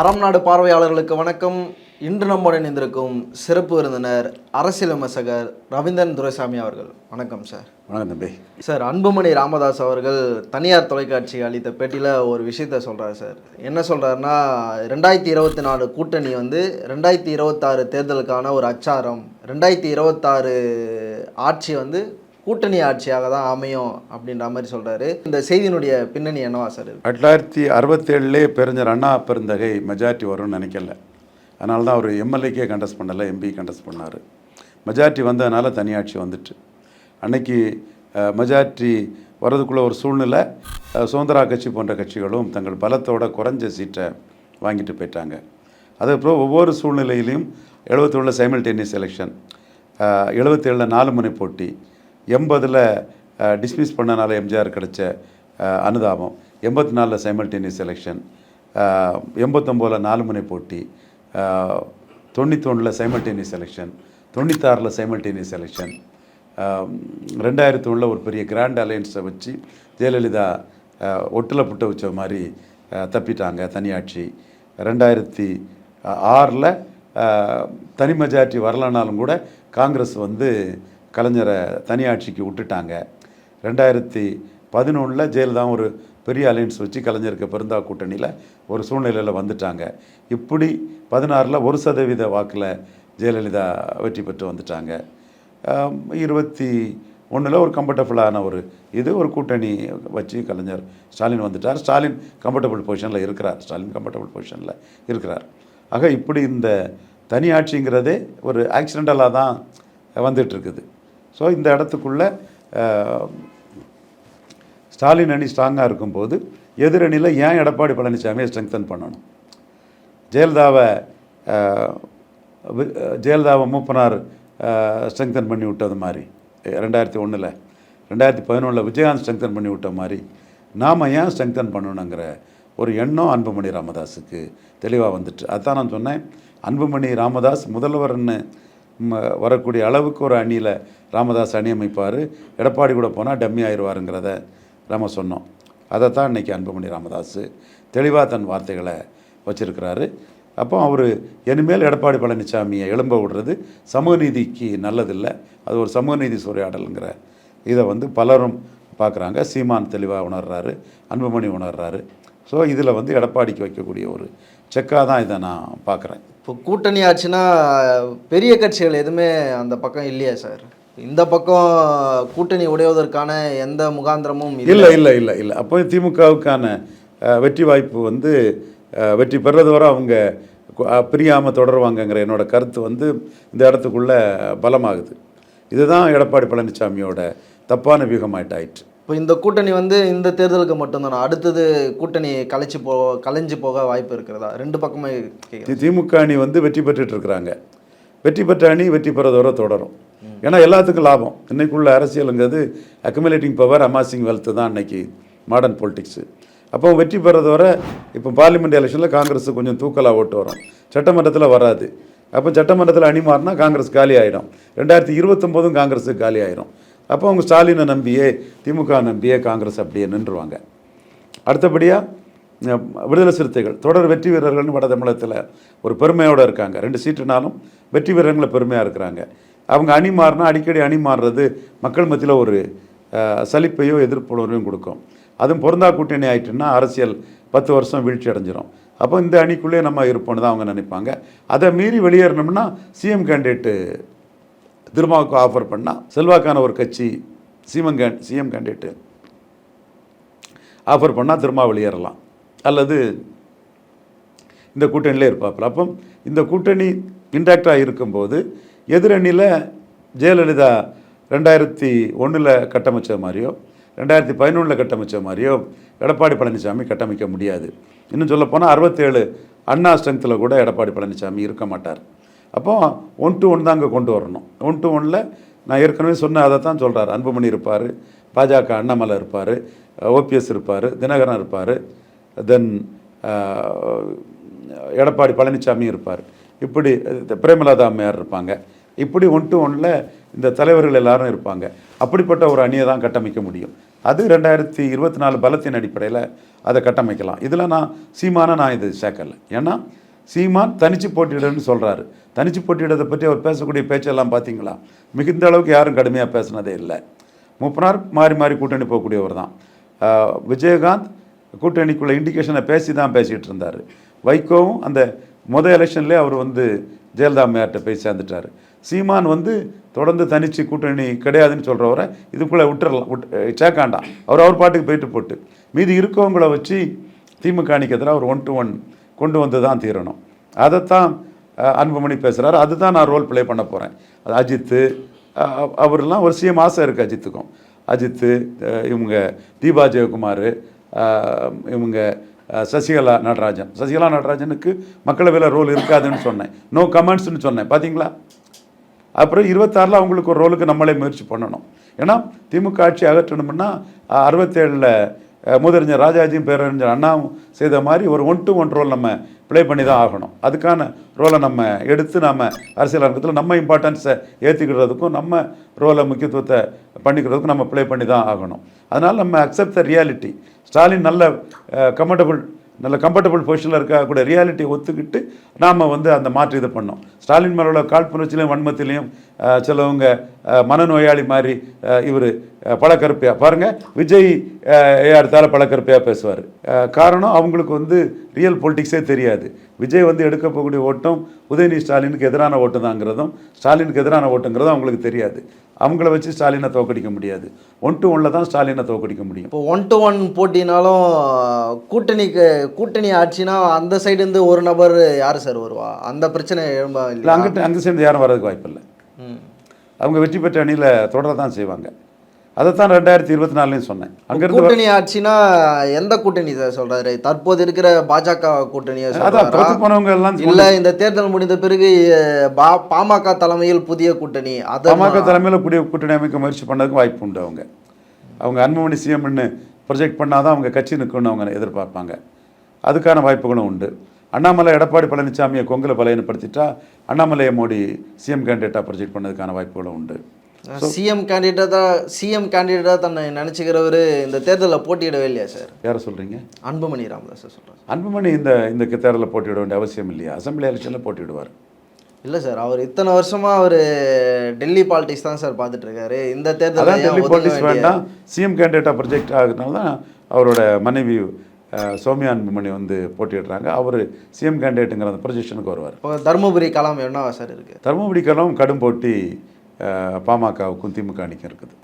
அறம் நாடு பார்வையாளர்களுக்கு வணக்கம். இன்று நம்முடன் இணைந்திருக்கும் சிறப்பு விருந்தினர் அரசியல் விமர்சகர் ரவீந்திரன் துரைசாமி அவர்கள். வணக்கம் சார் வணக்கம் தம்பி. சார் அன்புமணி ராமதாஸ் அவர்கள் தனியார் தொலைக்காட்சி அளித்த பேட்டியில் ஒரு விஷயத்த சொல்கிறார் சார் என்ன சொல்கிறாருன்னா ரெண்டாயிரத்தி இருபத்தி நாலு கூட்டணி வந்து ரெண்டாயிரத்தி இருபத்தாறு தேர்தலுக்கான ஒரு அச்சாரம் ரெண்டாயிரத்தி இருபத்தாறு ஆட்சி வந்து கூட்டணி ஆட்சியாக தான் அமையும் அப்படின்ற மாதிரி சொல்கிறாரு இந்த செய்தியினுடைய பின்னணி என்னவா சார் ரெண்டாயிரத்தி ஆயிரத்தி தொள்ளாயிரத்தி பெருஞ்சர் அண்ணா பெருந்தகை மெஜாரிட்டி வரும்னு நினைக்கல. அதனால தான் அவர் எம்எல்ஏக்கே கண்டஸ்ட் பண்ணலை எம்பி கண்டஸ்ட் பண்ணார். மெஜாரிட்டி வந்ததுனால தனியாட்சி வந்துட்டு. அன்னைக்கு மெஜாரிட்டி வர்றதுக்குள்ள ஒரு சூழ்நிலை சுதந்திரா கட்சி போன்ற கட்சிகளும் தங்கள் பலத்தோட குறைஞ்ச சீட்டை வாங்கிட்டு போயிட்டாங்க. அதுக்கப்புறம் ஒவ்வொரு சூழ்நிலையிலையும் எழுபத்தொழில் சைமல்டேனியஸ் எலெக்ஷன் எழுபத்தேழில் நாலு முனை போட்டி எண்பதில் டிஸ்மிஸ் பண்ணனால எம்ஜிஆர் கிடைச்ச அனுதாபம். எண்பத்தி நாலில் சைமல்டேனியஸ் எலெக்ஷன் எண்பத்தொம்போதில் நாலு முனை போட்டி. தொண்ணூத்தொன்னில் சைமல்டேனியஸ் எலெக்ஷன் தொண்ணூத்தாறில் சைமல்டேனியஸ் எலெக்ஷன் ரெண்டாயிரத்தி ஒன்றில் ஒரு பெரிய கிராண்ட் அலையன்ஸை வச்சு ஜெயலலிதா ஒட்டில் புட்ட வச்ச மாதிரி தப்பிட்டாங்க தனியாட்சி. ரெண்டாயிரத்தி ஆறில் தனி மெஜாரிட்டி வரலனாலும் கூட காங்கிரஸ் வந்து கலைஞரை தனியாட்சிக்கு விட்டுட்டாங்க. ரெண்டாயிரத்தி பதினொன்றில் ஜெயலலிதா ஒரு பெரிய அலையன்ஸ் வச்சு கலைஞருக்கு பெருந்தா கூட்டணியில் ஒரு சூழ்நிலையில் வந்துட்டாங்க. இப்படி பதினாறில் ஒரு சதவீத வாக்கில் ஜெயலலிதா வெற்றி பெற்று வந்துட்டாங்க. இருபத்தி ஒன்றில் ஒரு கம்ஃபர்டபுளான ஒரு இது ஒரு கூட்டணி வச்சு கலைஞர் ஸ்டாலின் வந்துட்டார். ஸ்டாலின் கம்ஃபர்டபுள் பொசிஷனில் இருக்கிறார். ஸ்டாலின் கம்ஃபர்டபுள் பொசிஷனில் இருக்கிறார். ஆக இப்படி இந்த தனி ஆட்சிங்கிறதே ஒரு ஆக்சிடெண்டலாக தான் வந்துட்டு இருக்குது. ஸோ இந்த இடத்துக்குள்ள ஸ்டாலின் அணி ஸ்ட்ராங்காக இருக்கும்போது எதிரணியில் ஏன் எடப்பாடி பழனிசாமியை ஸ்ட்ரெங்தன் பண்ணணும்? ஜெயலலிதாவை ஜெயலலிதாவை மூப்பனார் ஸ்ட்ரெங்தன் பண்ணி விட்டது மாதிரி ரெண்டாயிரத்தி ஒன்றில் ரெண்டாயிரத்தி பதினொன்றில் விஜயகாந்த் ஸ்ட்ரெங்தன் பண்ணி விட்ட மாதிரி நாம் ஏன் ஸ்ட்ரெங்தன் பண்ணணுங்கிற ஒரு எண்ணம் அன்புமணி ராமதாஸுக்கு தெளிவாக வந்துட்டு அதான் நான் சொன்னேன். அன்புமணி ராமதாஸ் முதல்வர்னு வரக்கூடிய அளவுக்கு ஒரு அணியில் ராமதாஸ் அணி அமைப்பார். எடப்பாடி கூட போனால் டம்மி ஆயிடுவாருங்கிறத நம்ம சொன்னோம். அதைத்தான் இன்னைக்கு அன்புமணி ராமதாஸ் தெளிவாக தன் வார்த்தைகளை வச்சுருக்கிறாரு. அப்போ அவர் இனிமேல் எடப்பாடி பழனிசாமியை எழும்ப விடுறது சமூக நீதிக்கு நல்லதில்லை. அது ஒரு சமூக நீதி சூறையாடலுங்கிற இதை வந்து பலரும் பார்க்குறாங்க சீமான் தெளிவாக உணர்றாரு. அன்புமணி உணர்றாரு. ஸோ இதில் வந்து எடப்பாடிக்கு வைக்கக்கூடிய ஒரு செக்காக தான் இதை நான் பார்க்குறேன் இப்போ கூட்டணி ஆச்சுன்னா பெரிய கட்சிகள் எதுவுமே அந்த பக்கம் இல்லையா சார். இந்த பக்கம் கூட்டணி உடைவதற்கான எந்த முகாந்திரமும் இல்லை. இல்லை இல்லை இல்லை அப்போ திமுகவுக்கான வெற்றி வாய்ப்பு வந்து வெற்றி பெறது வரை அவங்க பிரியாமல் தொடருவாங்கங்கிற என்னோட கருத்து வந்து இந்த இடத்துக்குள்ளே பலமாகுது. இதுதான் எடப்பாடி பழனிசாமியோட தப்பான வியூகமாயிட்டாயிற்று இப்போ இந்த கூட்டணி வந்து இந்த தேர்தலுக்கு மட்டும்தானா? அடுத்தது கூட்டணி கலைச்சு போ கலைஞ்சு போக வாய்ப்பு இருக்கிறதா? ரெண்டு பக்கமே திமுக அணி வந்து வெற்றி பெற்றுட்டு இருக்கிறாங்க. வெற்றி பெற்ற அணி வெற்றி பெறதோட தொடரும். ஏன்னா எல்லாத்துக்கும் லாபம். இன்னைக்குள்ள அரசியலுங்கிறது அக்குமுலேட்டிங் பவர் அமாசிங் வெல்த் தான் இன்னைக்கு மாடர்ன் பொலிட்டிக்ஸு அப்போ வெற்றி பெறதோட இப்போ பார்லிமெண்ட் எலெக்ஷனில் காங்கிரஸ் கொஞ்சம் தூக்கலாக ஓட்டு வரும். சட்டமன்றத்தில் வராது. அப்போ சட்டமன்றத்தில் அணி மாறினா காங்கிரஸ் காலி ஆகிடும் ரெண்டாயிரத்தி இருபத்தொம்போதும் காங்கிரஸுக்கு காலி ஆயிடும் அப்போ அவங்க ஸ்டாலினை நம்பியே திமுக நம்பியே காங்கிரஸ் அப்படியே நின்றுவாங்க. அடுத்தபடியாக விடுதலை சிறுத்தைகள் தொடர் வெற்றி வீரர்கள்னு வட தமிழகத்தில் ஒரு பெருமையோடு இருக்காங்க. ரெண்டு சீட்டுனாலும் வெற்றி வீரர்களை பெருமையாக இருக்கிறாங்க. அவங்க அணி மாறினா அடிக்கடி அணி மாறுறது மக்கள் மத்தியில் ஒரு சலிப்பையோ எதிர்ப்புணர்வையும் கொடுக்கும். அதுவும் பொருந்தா கூட்டணி ஆயிட்டுன்னா அரசியல் பத்து வருஷம் வீழ்ச்சி அடைஞ்சிரும். அப்போ இந்த அணிக்குள்ளேயே நம்ம இருப்போம்னு தான் அவங்க நினைப்பாங்க. அதை மீறி வெளியேறணும்னா சிஎம் கேண்டிடேட்டு திருமாவுக்கு ஆஃபர் பண்ணால் செல்வாக்கான ஒரு கட்சி சிஎம் கேண்ட் சிஎம் கேண்டிடேட்டு ஆஃபர் பண்ணால் திருமா வெளியேறலாம். அல்லது இந்த கூட்டணியிலே இருப்பாப்பில். அப்போ இந்த கூட்டணி இன்டாக்டாக இருக்கும்போது எதிரணியில் ஜெயலலிதா ரெண்டாயிரத்தி ஒன்றில் கட்டமைச்ச மாதிரியோ ரெண்டாயிரத்தி பதினொன்றில் கட்டமைச்ச மாதிரியோ எடப்பாடி பழனிசாமி கட்டமைக்க முடியாது. இன்னும் சொல்லப்போனால் அறுபத்தேழு அண்ணா ஸ்ட்ரென்த்தில் கூட எடப்பாடி பழனிசாமி இருக்க மாட்டார். அப்போ ஒன் டு ஒன் தான் அங்கே கொண்டு வரணும். ஒன் டு ஒனில் நான் ஏற்கனவே சொன்ன அதை தான் சொல்கிறார் அன்புமணி இருப்பார் பாஜக அண்ணாமலை இருப்பார் ஓபிஎஸ் இருப்பார் தினகரன் இருப்பார் தென் எடப்பாடி பழனிசாமி இருப்பார். இப்படி பிரேமலதா அம்மையார் இருப்பாங்க. இப்படி ஒன் டு ஒனில் இந்த தலைவர்கள் எல்லாரும் இருப்பாங்க. அப்படிப்பட்ட ஒரு அணியை தான் கட்டமைக்க முடியும். அது ரெண்டாயிரத்தி இருபத்தி நாலு பலத்தின் அடிப்படையில் அதை கட்டமைக்கலாம். இதில் நான் சீமான நான் இது சேர்க்கலை. ஏன்னா சீமான் தனிச்சு போட்டியிடன்னு சொல்கிறாரு தனிச்சு போட்டியிடத்தை பற்றி அவர் பேசக்கூடிய பேச்செல்லாம் பார்த்தீங்களா மிகுந்த அளவுக்கு யாரும் கடுமையாக பேசினதே இல்லை. முப்பனார் மாறி மாறி கூட்டணி போகக்கூடியவர் தான். விஜயகாந்த் கூட்டணிக்குள்ள இண்டிகேஷனை பேசி தான் பேசிகிட்டு இருந்தார். வைகோவும் அந்த முத எலெக்ஷன்லேயே அவர் வந்து ஜெயலலிதா அம்மையார்கிட்ட போய் சேர்ந்துட்டார். சீமான் வந்து தொடர்ந்து தனிச்சு கூட்டணி கிடையாதுன்னு சொல்கிறவரை இதுக்குள்ளே விட்டுறலாம் விட் சேர்க்காண்டாம். அவர் அவர் பாட்டுக்கு போயிட்டு போட்டு. மீதி இருக்கவங்கள வச்சு திமுக அணிக்கு எதிராக ஒரு ஒன் டு ஒன் கொண்டு வந்து தான் தீரணும். அதைத்தான் அன்புமணி பேசுகிறாரு அதுதான் நான் ரோல் ப்ளே பண்ண போகிறேன் அது அஜித்து அஹ், அவரெல்லாம் ஒரு சிஎம் ஆசை இருக்குது அஜித்துக்கும். அஜித்து இவங்க தீபா ஜெயக்குமார் இவங்க சசிகலா நடராஜன். சசிகலா நடராஜனுக்கு மக்களவையில் ரோல் இருக்காதுன்னு சொன்னேன். நோ கமெண்ட்ஸ்னு சொன்னேன். பார்த்தீங்களா அப்புறம் இருபத்தாறில் அவங்களுக்கு ஒரு ரோலுக்கு நம்மளே முயற்சி பண்ணணும். ஏன்னா திமுக ஆட்சி அகற்றணும்னா அறுபத்தேழில் முதறிஞர் ராஜாஜியும் பேரறிஞர் அண்ணாவும் செய்த மாதிரி ஒரு ஒன் டு ஒன் ரோல் நம்ம ப்ளே பண்ணி தான் ஆகணும். அதுக்கான ரோலை நம்ம எடுத்து நம்ம அரசியல் அரங்கத்தில் நம்ம இம்பார்ட்டன்ஸை ஏற்றிக்கிறதுக்கும் நம்ம ரோலை முக்கியத்துவத்தை பண்ணிக்கிறதுக்கும் நம்ம ப்ளே பண்ணி தான் ஆகணும். அதனால் நம்ம அக்செப்ட் த ரியாலிட்டி ஸ்டாலின் நல்ல கம்ஃபர்டபுள் நல்ல கம்ஃபர்டபுள் பொசிஷனில் இருக்கக்கூடிய ரியாலிட்டியை ஒத்துக்கிட்டு நாம் வந்து அந்த மாற்று இதை பண்ணோம். ஸ்டாலின் மேலே உள்ள காழ்ப்புணர்ச்சியிலையும் வன்மத்திலையும் சிலவங்க மனநோயாளி மாதிரி இவர் பழக்கருப்பையாக பாருங்கள் விஜய் ஏஆர்த்தால பழக்கருப்பையாக பேசுவார். காரணம் அவங்களுக்கு வந்து ரியல் பொலிட்டிக்ஸே தெரியாது. விஜய் வந்து எடுக்க போகக்கூடிய ஓட்டம் உதயநிதி ஸ்டாலினுக்கு எதிரான ஓட்டு தாங்கிறதும் ஸ்டாலினுக்கு எதிரான ஓட்டுங்கிறதும் அவங்களுக்கு தெரியாது. அவங்கள வச்சு ஸ்டாலினை தோக்கடிக்க முடியாது. ஒன் டு ஒன்ல தான் ஸ்டாலினை தோக்கடிக்க முடியும். இப்போ ஒன் டு ஒன் போட்டினாலும் கூட்டணிக்கு கூட்டணி ஆட்சினா அந்த சைடு இருந்து ஒரு நபர் யார் சார் வருவா? அந்த பிரச்சனை எழும்பா இல்லை அங்கிட்டு அங்கே சேர்ந்து யாரும் வர்றதுக்கு வாய்ப்பில்லை. ம். அவங்க வெற்றி பெற்ற அணியில் தொடர தான் செய்வாங்க. அதைத்தான் ரெண்டாயிரத்தி இருபத்தி நாலுலையும் சொன்னேன். அங்கேருந்து கூட்டணி ஆட்சினா எந்த கூட்டணி சார் சொல்றாரு? தற்போது இருக்கிற பாஜக கூட்டணியை அதான் தோத்து போனவங்க எல்லாம் இல்ல இந்த தேர்தல் முடிந்த பிறகு பா- பாமக தலைமையில் புதிய கூட்டணி. அது பாமக தலைமையில் கூடிய கூட்டணி அமைக்க முயற்சி பண்ணதுக்கு வாய்ப்பு உண்டு அவங்க. அவங்க அன்புமணி சிஎம்னு ப்ரொஜெக்ட் பண்ணாதான் அவங்க கட்சி நிற்கும்னு அவங்க எதிர்பார்ப்பாங்க. அதுக்கான வாய்ப்புகளும் உண்டு. அண்ணாமலை எடப்பாடி பழனிசாமியை கொங்கில் பலையனப்படுத்திட்டா அண்ணாமலையை மோடி சிஎம் கேண்டிடேட்டாக ப்ரொஜெக்ட் பண்ணதுக்கான வாய்ப்புகளும் உண்டு. சிஎம் கேண்டிடேட்டா சிஎம் கேண்டிடேட்டா தன்னை நினைச்சுக்கிறவரு இந்த தேர்தலில் போட்டியிடவே இல்லையா சார் யாரை சொல்கிறீங்க அன்புமணி ராமதாஸ் சொல்றாரு அன்புமணி இந்த இந்த தேர்தலில் போட்டியிட வேண்டிய அவசியம் இல்லையா? அசம்பிளி எலெக்ஷனில் போட்டியிடுவார். இல்ல சார் அவர் இத்தனை வருஷமா அவர் டெல்லி பாலிடிக்ஸ் தான் சார் பார்த்துட்டு இருக்காரு இந்த அதான் தேர்தலில் டெல்லி பாலிடிக்ஸ் வேண்டாம். சிஎம் கேண்டிடேட்டாக ப்ரொஜெக்ட் ஆகுறதுனால தான் அவரோட மனைவி சௌமியா அன்புமணி வந்து போட்டியிடுறாங்க. அவர் சிஎம் கேண்டிடேட்டுங்கிற அந்த ப்ரொஜெக்ஷனுக்கு வருவார். இப்போ தருமபுரி களம் என்னவா சார் இருக்கு? தருமபுரி களம் கடும் போட்டி. பாமகவுக்கும் திமுக அணிக்கும் இருக்குது.